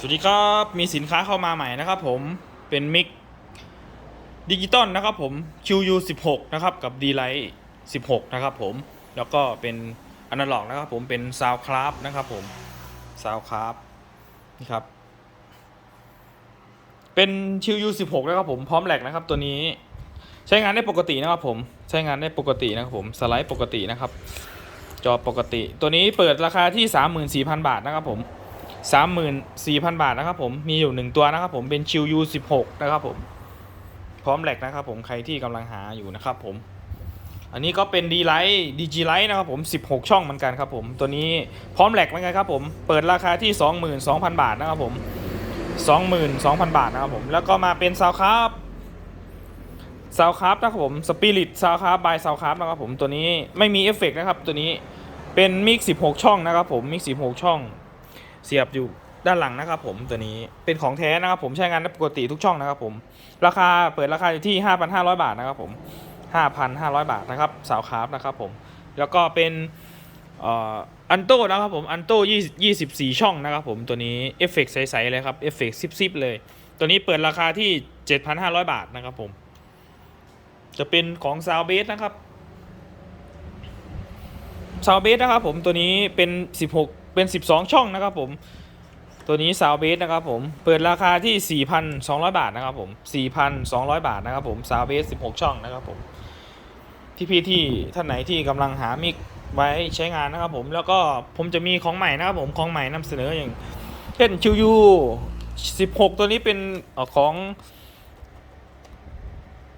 สวัสดีครับมีสินค้าเข้ามาใหม่นะครับผมเป็นมิกดิจิตอลนะครับผม QU 16นะครับกับ D Lite 16นะครับผมแล้วก็เป็นอนาล็อกนะครับผมเป็น Sound Craft นะครับผม Sound Craft นี่ครับเป็น QU 16นะครับผมพร้อมแหลกนะครับตัวนี้ใช้งานได้ปกตินะครับผมใช้งานได้ปกตินะครับผมสไลด์ปกตินะครับ จอปกติ ตัวนี้เปิดราคาที่ 34,000 บาทนะครับผม 34,000 บาทนะครับผมมีอยู่ 1 ตัวนะครับผมเป็นชิว U16 นะครับผมพร้อมแหลกนะครับผมใครที่กำลังหาอยู่นะครับผม อันนี้ก็เป็น D Lite DG Lite นะครับผม 16 ช่องเหมือนกันครับผมตัวนี้พร้อมแหลกเหมือนกันครับผมเปิดราคาที่ 22,000 บาทนะครับผม22,000 บาทนะครับผมแล้วก็มาเป็นซาวคาร์ซาวคาร์นะครับผมสปิริตซาวคาร์บายซาวคาร์นะครับผมตัวนี้ไม่มีเอฟเฟกต์นะครับตัวนี้เป็นมิก16 ช่องนะครับผมมิก16 ช่อง เสียบอยู่ด้านหลังนะครับผมตัวนี้เป็นของแท้นะครับผมใช้งานได้ปกติทุกช่องนะครับผมราคาเปิดราคาอยู่ที่ 5,500 บาทนะครับผม5,500 บาทนะครับสาวคราฟนะครับผมแล้วก็เป็นอันโต้นะครับผมอันโต้24ช่องนะครับผมตัวนี้เอฟเฟกใสๆเลยครับเอฟเฟกซิบๆเลย ตัวนี้เปิดราคาที่ 7,500 บาทนะครับผม จะเป็นของซาวเบสนะครับซาวเบสนะครับผมตัวนี้เป็น 16 เป็น 12 ช่องนะครับผม ตัวนี้ซาวเบสนะครับผม เปิดราคาที่ 4,200 บาทนะครับผม 4,200 บาทนะครับผมซาวเบส16 ช่องนะครับผม ที่พี่ที่ท่านไหนที่กำลังหามิกไว้ใช้งานนะครับผม แล้วก็ผมจะมีของใหม่นะครับผม ของใหม่นำเสนออย่าง เช่น QU 16 ตัวนี้เป็นของ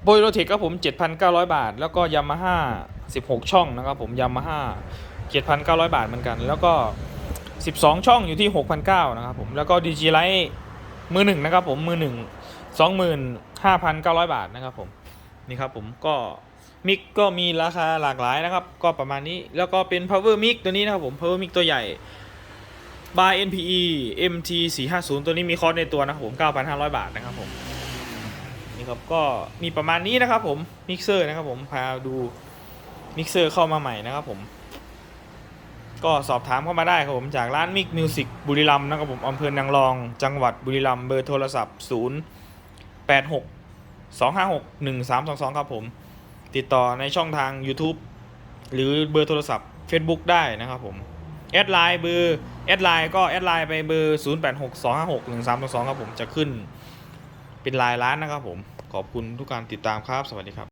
โบยโรเทคครับผม 7,900 บาท แล้วก็ยามาฮ่า16 ช่องนะครับผมยามาฮ่า7,900 บาทเหมือนกัน แล้วก็ 12 ช่องอยู่ที่ 6,900 นะครับผม แล้วก็ DG Lite มือหนึ่งนะครับผม มือหนึ่ง25,900 บาทนะครับผม นี่ครับผมก็มิกก็มีราคาหลากหลายนะครับ ก็ประมาณนี้ แล้วก็เป็น power mic ตัวนี้นะครับผม power mic ตัวใหญ่ by NPE MT 450ตัวนี้มีคอร์สในตัวนะครับผม 9,500 บาทนะครับผม นี่ครับก็มีประมาณนี้นะครับผมมิกเซอร์นะครับผม พาดูมิกเซอร์เข้ามาใหม่นะครับผม ก็สอบถามเข้ามาได้ครับผมจากร้านมิกมิวสิกบุรีรัมย์นะครับผมอำเภอนางรอง จังหวัดบุรีรัมย์เบอร์โทรศัพท์ 0 8 6 2 5 6 1 3 2 2 ครับผม ติดต่อในช่องทาง YouTube หรือเบอร์โทรศัพท์ Facebook ได้นะครับผมแอดไลน์เบอร์แอดไลน์ก็แอดไลน์ไปเบอร์ 0 8 6 2 5 6 1 3 2 2 ครับผมจะขึ้นเป็นลายร้านนะครับผม ขอบคุณทุกการติดตามครับ สวัสดีครับ